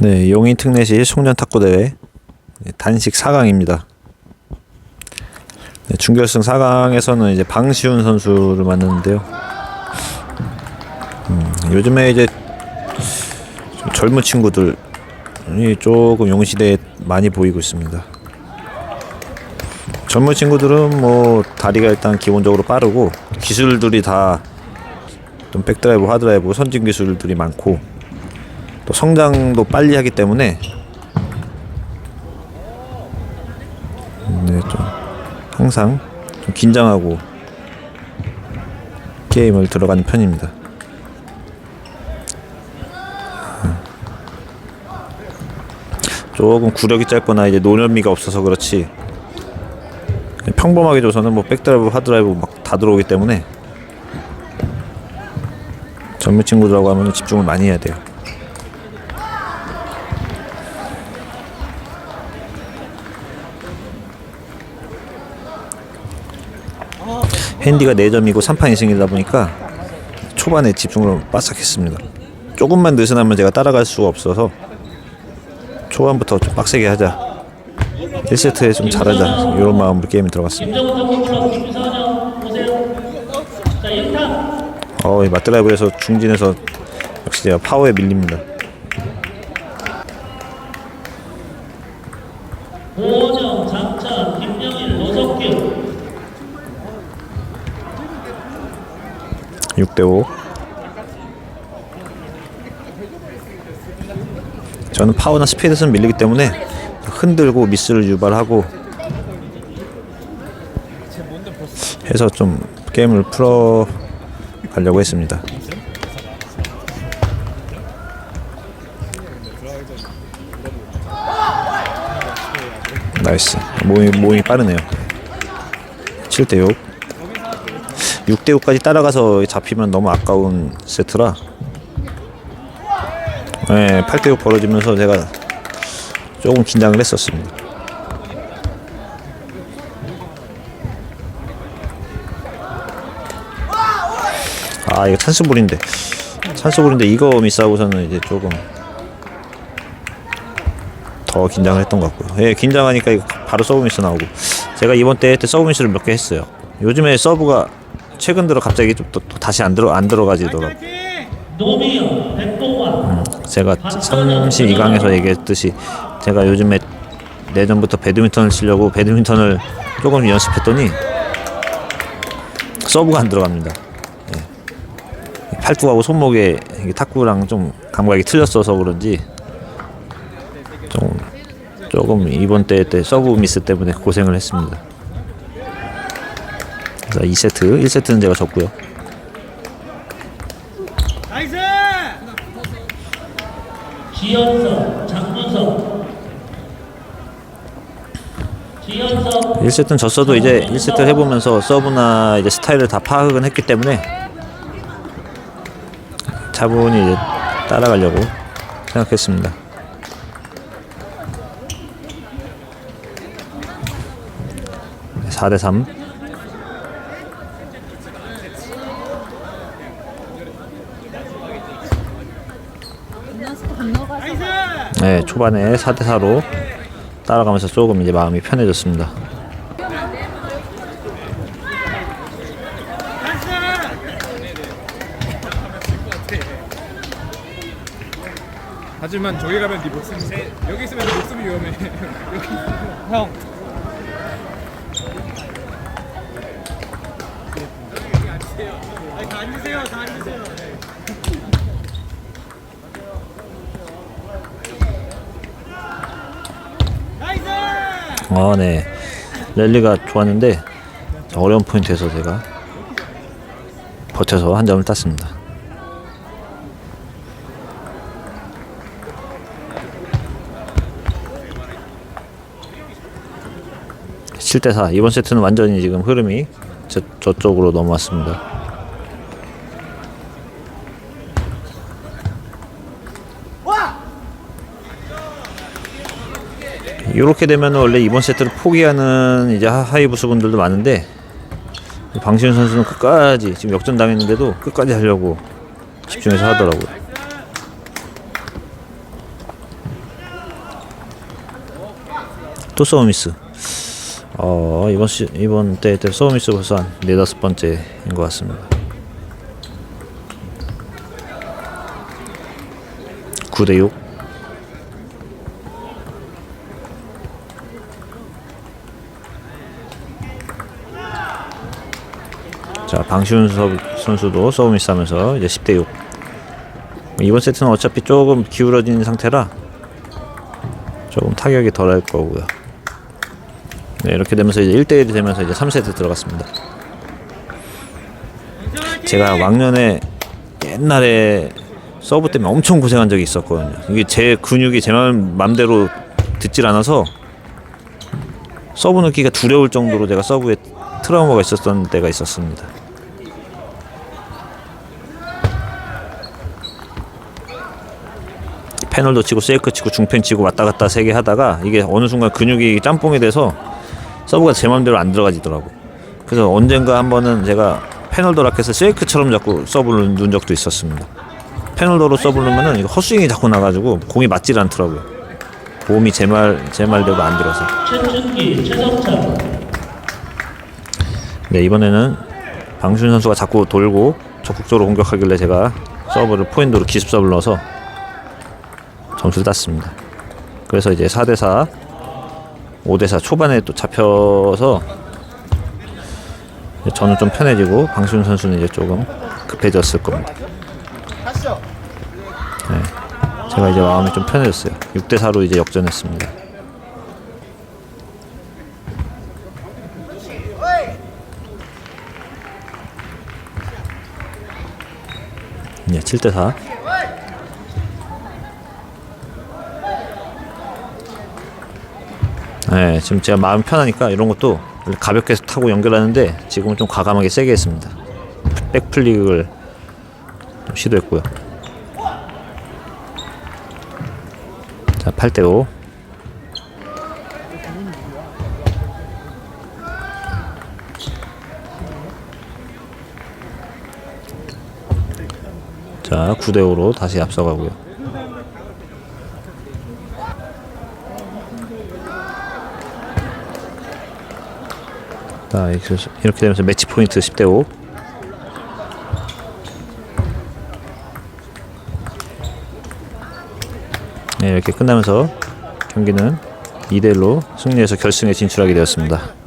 네, 용인 특례시 송년 탁구 대회 네, 단식 4강입니다. 네, 준결승 4강에서는 이제 방시훈 선수를 만났는데요. 음, 요즘에 이제 좀 젊은 친구들이 조금 용시대에 많이 보이고 있습니다. 젊은 친구들은 뭐 다리가 일단 기본적으로 빠르고 기술들이 다 좀 백드라이브, 하드라이브, 선진 기술들이 많고 또 성장도 빨리 하기 때문에 네, 좀 항상 좀 긴장하고 게임을 들어가는 편입니다. 조금 구력이 짧거나 이제 노련미가 없어서 그렇지 평범하게 줘서는 뭐 백드라이브, 하드라이브 막 다 들어오기 때문에 젊은 친구들하고 하면 집중을 많이 해야 돼요. 핸디가 4점이고 3판 2승이다 보니까 초반에 집중을 바싹 했습니다. 조금만 느슨하면 제가 따라갈 수가 없어서 초반부터 좀 빡세게 하자. 1세트에 좀 잘하자. 이런 마음으로 게임에 들어갔습니다. 어, 이 맞드라이브에서 중진에서 역시 제가 파워에 밀립니다. 6대5 저는 파워나 스피드에서 밀리기 때문에 흔들고 미스를 유발하고 해서 좀 게임을 풀어 가려고 했습니다. 나이스. 몸이, 몸이 빠르네요. 7대6 6대 5까지 따라가서 잡히면 너무 아까운 세트라. 네, 8대 6 벌어지면서 제가 조금 긴장을 했었습니다. 아 이거 찬스볼인데. 찬스볼인데 이거 미스하고서는 이제 조금 더 긴장을 했던 것 같고요. 예, 긴장하니까 이거 바로 서브 미스 나오고. 제가 이번 대회 때 서브 미스를 몇 개 했어요. 요즘에 서브가 최근 들어 갑자기 좀 또, 또 다시 안 들어 안 들어가지더라고. 백동환 제가 32강에서 얘기했듯이 제가 요즘에 내년부터 배드민턴을 치려고 배드민턴을 조금 연습했더니 서브가 안 들어갑니다. 예. 팔뚝하고 손목에 탁구랑 좀 감각이 틀렸어서 그런지 좀 조금 이번 대회 때 서브 미스 때문에 고생을 했습니다. 자, 2세트, 1세트는 제가 졌고요. 지연석, 장문석 지연석 1세트는 졌어도 이제 1세트를 해보면서 서브나 이제 스타일을 다 파악은 했기 때문에 차분히 이제 따라가려고 생각했습니다. 네, 4대 3. 네, 초반에 4대 4로 따라가면서 조금 이제 마음이 편해졌습니다. 하지만 저기 가면 네 목숨 여기 있으면 네 목숨이 위험해. 여기 형 앉으세요 다 앉으세요 아, 네. 랠리가 좋았는데 어려운 포인트에서 제가 버텨서 한 점을 땄습니다. 칠대 4. 이번 세트는 완전히 지금 흐름이 저, 저쪽으로 넘어왔습니다. 이렇게 되면 원래 이번 세트를 포기하는 이제 하이브스 분들도 많은데 방시훈 선수는 끝까지 지금 역전 당했는데도 끝까지 하려고 집중해서 하더라고요. 또 서비스. 어 이번 시, 이번 대회 때 서비스 벌써 한 네다섯 번째인 것 같습니다. 9대 6. 자 방시훈 서- 선수도 서브 미스 하면서 이제 10대 6. 이번 세트는 어차피 조금 기울어진 상태라 조금 타격이 덜할 거고요. 네, 이렇게 되면서 이제 1대 1이 되면서 이제 3세트 들어갔습니다. 제가 왕년에 옛날에 서브 때문에 엄청 고생한 적이 있었거든요. 이게 제 근육이 제 맘- 맘대로 듣질 않아서 서브 넣기가 두려울 정도로 제가 서브에 트라우마가 있었던 때가 있었습니다. 패널도 치고 세이크 치고 중펜 치고 왔다 갔다 세 개 하다가 이게 어느 순간 근육이 짬뽕이 돼서 서브가 제 맘대로 안 들어가지더라고. 그래서 언젠가 한 번은 제가 패널도 라켓을 세이크처럼 자꾸 서브를 넣은 적도 있었습니다. 패널도로 서브를 넣으면은 이거 헛스윙이 자꾸 나가지고 공이 맞질 않더라고요. 몸이 제 말 제 말대로 안 들어서. 최춘기, 최성찬, 네 이번에는 방준 선수가 자꾸 돌고 적극적으로 공격하길래 제가 서브를 포인트로 기습 서브를 넣어서 점수를 땄습니다. 그래서 이제 4대4 5대4 초반에 또 잡혀서 저는 좀 편해지고 방준 선수는 이제 조금 급해졌을 겁니다. 네, 제가 이제 마음이 좀 편해졌어요. 6대4로 이제 역전했습니다. 네, 7대 4. 네, 지금 제가 마음 편하니까 이런 것도 가볍게 타고 연결하는데 지금은 좀 과감하게 세게 했습니다. 백플릭을 좀 시도했고요. 자, 8대 5. 자, 9대 5로 다시 앞서가고요. 자, 이렇게 되면서 매치 포인트 10대 5. 네, 이렇게 끝나면서 경기는 2대 1로 승리해서 결승에 진출하게 되었습니다.